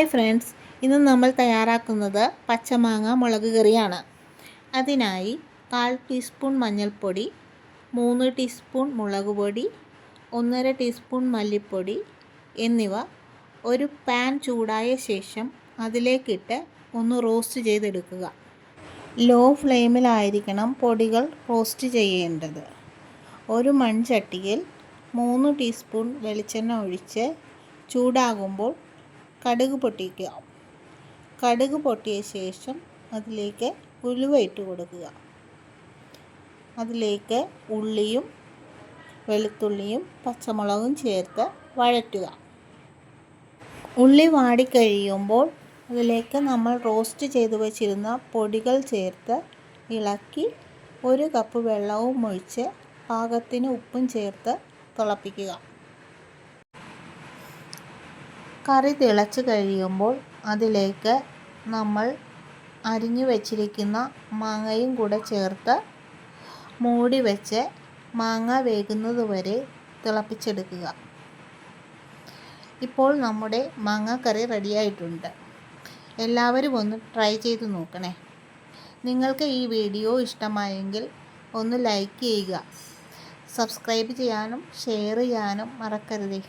Hi friends ഇന്ന് നമ്മൾ തയ്യാറാക്കുന്നത് പച്ചമാങ്ങ മുളക് കറിയാണ്. അതിനായി കാൽ ടീസ്പൂൺ മഞ്ഞൾപ്പൊടി മൂന്ന് ടീസ്പൂൺ മുളക് പൊടി ഒന്നര ടീസ്പൂൺ മല്ലിപ്പൊടി എന്നിവ ഒരു പാൻ ചൂടായ ശേഷം അതിലേക്കിട്ട് ഒന്ന് റോസ്റ്റ് ചെയ്തെടുക്കുക. ലോ ഫ്ലെയിമിലായിരിക്കണം പൊടികൾ റോസ്റ്റ് ചെയ്യേണ്ടത്. ഒരു മൺചട്ടിയിൽ മൂന്ന് ടീസ്പൂൺ വെളിച്ചെണ്ണ ഒഴിച്ച് ചൂടാകുമ്പോൾ കടുക് പൊട്ടിക്കുക. കടുക് പൊട്ടിയ ശേഷം അതിലേക്ക് ഉലുവ ഇട്ട് കൊടുക്കുക. അതിലേക്ക് ഉള്ളിയും വെളുത്തുള്ളിയും പച്ചമുളകും ചേർത്ത് വഴറ്റുക. ഉള്ളി വാടിക്കഴിയുമ്പോൾ അതിലേക്ക് നമ്മൾ റോസ്റ്റ് ചെയ്ത് വെച്ചിരുന്ന പൊടികൾ ചേർത്ത് ഇളക്കി ഒരു കപ്പ് വെള്ളവും ഒഴിച്ച് പാകത്തിന് ഉപ്പും ചേർത്ത് തിളപ്പിക്കുക. കറി തിളച്ച് കഴിയുമ്പോൾ അതിലേക്ക് നമ്മൾ അരിഞ്ഞു വച്ചിരിക്കുന്ന മാങ്ങയും കൂടെ ചേർത്ത് മൂടി വെച്ച് മാങ്ങ വേകുന്നത് വരെ തിളപ്പിച്ചെടുക്കുക. ഇപ്പോൾ നമ്മുടെ മാങ്ങാക്കറി റെഡിയായിട്ടുണ്ട് എല്ലാവരും ഒന്ന് ട്രൈ ചെയ്ത് നോക്കണേ. നിങ്ങൾക്ക് ഈ വീഡിയോ ഇഷ്ടമായെങ്കിൽ ഒന്ന് ലൈക്ക് ചെയ്യുക. സബ്സ്ക്രൈബ് ചെയ്യാനും ഷെയർ ചെയ്യാനും മറക്കരുതേ.